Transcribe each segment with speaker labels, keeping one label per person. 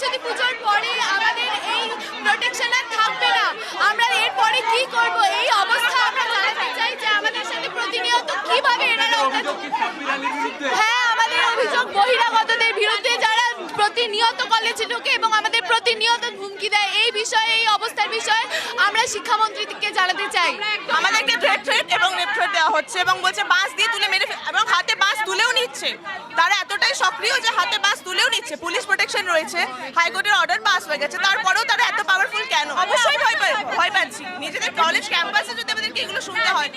Speaker 1: সরস্বতী পুজোর পরে আমাদের এই প্রোটেকশন আর থাকবে না। আমরা এরপরে কি করব? এই অবস্থা আমরা জানাতে চাই যে আমাদের সাথে প্রতিনিয়ত কীভাবে এনারা হ্যাঁ আমাদের অভিযোগ বহিরাগতদের বিরুদ্ধে যারা প্রতিনিয়ত কলেজে ঢোকে এবং আমাদের প্রতিনিয়ত হুমকি দেয় এই বিষয়ে এই অবস্থার বিষয়ে আমরা শিক্ষামন্ত্রীকে জানাতে চাই।
Speaker 2: আমাদেরকে থ্রেট থ্রেট এবং নেপ থ্রেট দেওয়া হচ্ছে এবং বলছে বাঁশ দিয়ে তুলে মেরে তুলেও তারা এতটাই সক্রিয় যে হাতে বাঁশ তুলেও নিচ্ছে। পুলিশ প্রোটেকশন রয়েছে। হাইকোর্টের অর্ডার পাস হয়ে গেছে। তারপরেও তারা এত পাওয়ারফুল কেন? অবশ্যই ভয় পাই ভয় পাচ্ছি। নিজেদের কলেজ ক্যাম্পাসে যদি আমাদেরকে এগুলো শুনতে হয়।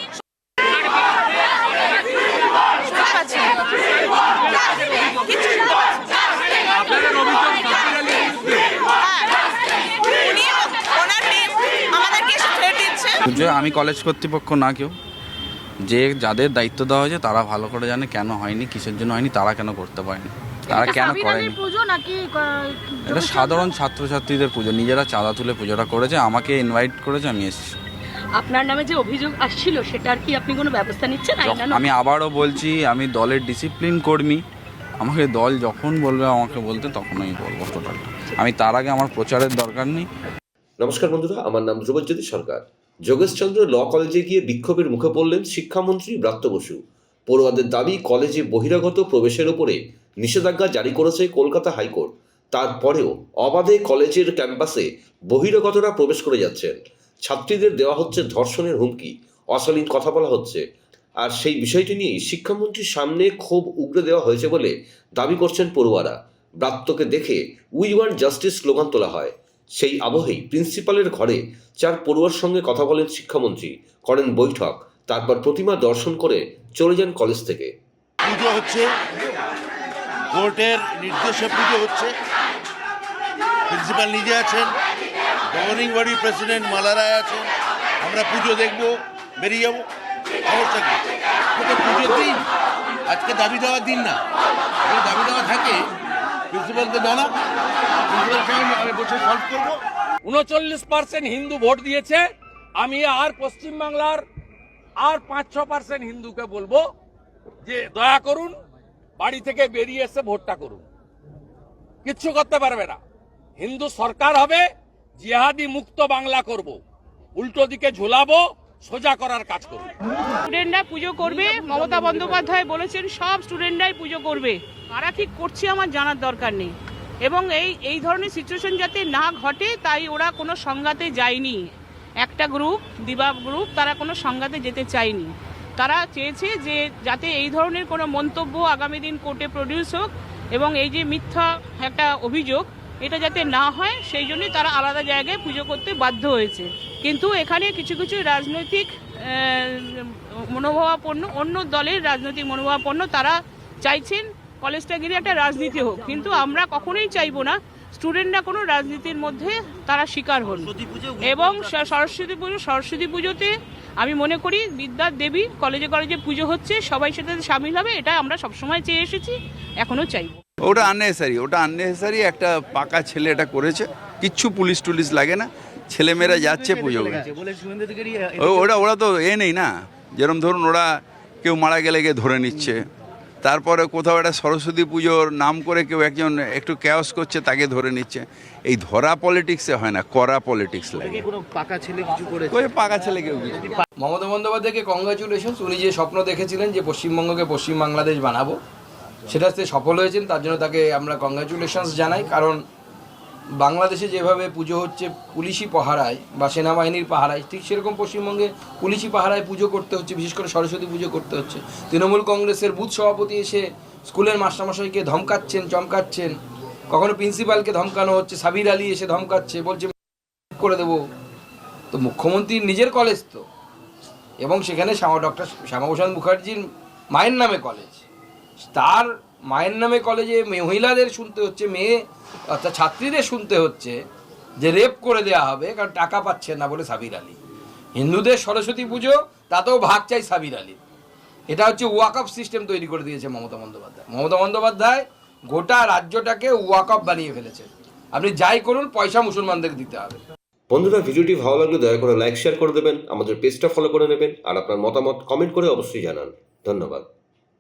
Speaker 2: হ্যাঁ। দিচ্ছে।
Speaker 3: আমি কলেজ কর্তৃপক্ষ না কেউ। যে যাদের দায়িত্ব দেওয়া হয়েছে তারা ভালো করে জানে কেন হয়নি কিসের জন্য হয়নি তারা কেন করতে পারেনি। তারা কেন করেনি? এটা সাধারণ ছাত্রছাত্রীদের পুজো নিজেরা চাঁদা তুলে পুজোটা করেছে আমাকে ইনভাইট করেছে আমি এসেছি।
Speaker 4: আপনার নামে যে অভিযোগ আসছিল সেটার কি আপনি কোনো ব্যবস্থা নিচ্ছেন?
Speaker 3: আমি আবারও বলছি আমি দলের ডিসিপ্লিন কর্মী। আমাকে দল যখন বলবে আমাকে বলতে তখন আমি বলব টোটাল আমি তার আগে আমার প্রচারের দরকার নেই।
Speaker 5: নমস্কার বন্ধুরা আমার নাম ধ্রুবজ্যোতি সরকার। যোগেশচন্দ্র ল কলেজে গিয়ে বিক্ষোভের মুখে পড়লেন শিক্ষামন্ত্রী ব্রাত্য বসু। পড়ুয়াদের দাবি, কলেজে বহিরাগত প্রবেশের ওপরে নিষেধাজ্ঞা জারি করেছে কলকাতা হাইকোর্ট। তারপরেও অবাধে কলেজের ক্যাম্পাসে বহিরাগতরা প্রবেশ করে যাচ্ছেন। ছাত্রীদের দেওয়া হচ্ছে ধর্ষণের হুমকি, অশালীন কথা বলা হচ্ছে। আর সেই বিষয়টি নিয়েই শিক্ষামন্ত্রীর সামনে ক্ষোভ উগড়ে দেওয়া হয়েছে বলে দাবি করছেন পড়ুয়ারা। ব্রাত্যকে দেখে উই ওয়ান্ট জাস্টিস স্লোগান তোলা হয়। সেই আবহেই প্রিন্সিপালের ঘরে চার পড়ুয়ার সঙ্গে কথা বলেন শিক্ষামন্ত্রী, করেন বৈঠক, তারপর প্রতিমা দর্শন করে চলে যান কলেজ থেকে।
Speaker 6: পুজো হচ্ছে কোর্টের নির্দেশে পুজো হচ্ছে। প্রিন্সিপাল নিজে আছেন governing body president Mala Roy আছেন। আমরা পুজো দেখব, বেরিয়ে যাব। সমস্যা কি? পুজোর দিন, আজকে দাবি দেওয়ার দিন না। দাবি দেওয়া থাকে
Speaker 7: উনচল্লিশ পার্সেন্ট হিন্দু ভোট দিয়েছে। আমি আর পশ্চিমবাংলার আর পাঁচ ছ পার্সেন্ট হিন্দুকে বলব যে দয়া করুন, বাড়ি থেকে বেরিয়ে এসে ভোটটা করুন। কিচ্ছু করতে পারবে না। হিন্দু সরকার হবে, জিহাদি মুক্ত বাংলা করব। উল্টো দিকে ঝুলাবো সোজা করার কাজ করব
Speaker 8: স্টুডেন্টরা পুজো করবে, মমতা বন্দ্যোপাধ্যায় বলেছেন, সব স্টুডেন্টরাই পুজো করবে। কারা ঠিক করছে আমার জানার দরকার নেই। এবং এই এই ধরনের সিচুয়েশন যাতে না ঘটে, তাই ওরা কোনো সংঘাতে যায়নি। একটা গ্রুপ দিবা গ্রুপ তারা কোনো সংঘাতে যেতে চায়নি। তারা চেয়েছে যে, যাতে এই ধরনের কোনো মন্তব্য আগামী দিন কোর্টে প্রডিউস হোক এবং এই যে মিথ্যা একটা অভিযোগ এটা যাতে না হয় সেই জন্যই তারা আলাদা জায়গায় পুজো করতে বাধ্য হয়েছে। কিন্তু এখানে কিছু কিছু রাজনৈতিক মনোভাবাপন্ন অন্য দলের রাজনৈতিক মনোভাবাপন্ন তারা চাইছেন কলেজটা ঘিরে একটা রাজনীতি হোক। কিন্তু আমরা কখনোই চাইব না স্টুডেন্টরা কোনো রাজনীতির মধ্যে তারা শিকার হন। এবং সরস্বতী পুজো সরস্বতী পুজোতে আমি মনে করি বিদ্যার দেবী কলেজে কলেজে পুজো হচ্ছে সবাই সেটাতে সামিল হবে এটা আমরা সবসময় চেয়ে এসেছি এখনও চাইব।
Speaker 9: ওটা আননেসারি ওটা আননেসারি একটা পাকা ছেলে এটা করেছে কিচ্ছু পুলিশ টুলিশ লাগে না ছেলেমেয়েরা যাচ্ছে পুজো করতে। ও- ওটা ওরা তো এ নেই না যেরকম ধরুন ওরা কেউ মারা গেলে গিয়ে ধরে নিচ্ছে তারপরে কোথাও একটা সরস্বতী পুজোর নাম করে কেউ একজন একটু ক্যাওস করছে তাকে ধরে নিচ্ছে এই ধরা পলিটিক্সে হয় না করা পলিটিক্স লাগে ওই পাকা ছেলে কেউ
Speaker 10: মমতা বন্দ্যোপাধ্যায়কে কংগ্রাচুলেশনস উনি যে স্বপ্ন দেখেছিলেন যে পশ্চিমবঙ্গকে পশ্চিম বাংলাদেশ বানাবো সেটাতে সফল হয়েছেন, তার জন্য তাকে আমরা কংগ্রাচুলেশনস জানাই। কারণ বাংলাদেশে যেভাবে পুজো হচ্ছে, পুলিশি পাহারায় বা সেনাবাহিনীর পাহারায়, ঠিক সেরকম পশ্চিমবঙ্গে পুলিশি পাহারায় পুজো করতে হচ্ছে, বিশেষ করে সরস্বতী পুজো করতে হচ্ছে। তৃণমূল কংগ্রেসের বুথ সভাপতি এসে স্কুলের মাস্টারমশাইকে ধমকাচ্ছেন, চমকাচ্ছেন। কখনো প্রিন্সিপালকে ধমকানো হচ্ছে, সাবির আলী এসে ধমকাচ্ছে, বলছে, করে দেবো। তো মুখ্যমন্ত্রীর নিজের কলেজ তো। এবং সেখানে শ্যামা, ডক্টর শ্যামাপ্রসাদ মুখার্জির মায়ের নামে কলেজ। তার মায়ের নামে কলেজে মহিলাদের শুনতে হচ্ছে, মেয়ে অর্থাৎ ছাত্রীদের শুনতে হচ্ছে যে রেপ করে দেওয়া হবে, কারণ টাকা পাচ্ছে না বলে সাবির আলী। হিন্দুদের সরস্বতী পুজো, তাতেও ভাগ চাই সাবির আলী। এটা হচ্ছে ওয়াকআপ সিস্টেম তৈরি করে দিয়েছে মমতা বন্দ্যোপাধ্যায়। মমতা বন্দ্যোপাধ্যায় গোটা রাজ্যটাকে ওয়াকআপ বানিয়ে ফেলেছে আপনি যাই করুন, পয়সা মুসলমানদের দিতে হবে।
Speaker 5: বন্ধুরা, ভিডিওটি ভালো লাগলে দয়া করে লাইক শেয়ার করে দেবেন, আমাদের পেজটা ফলো করে নেবেন, আর আপনার মতামত কমেন্ট করে অবশ্যই জানান। ধন্যবাদ।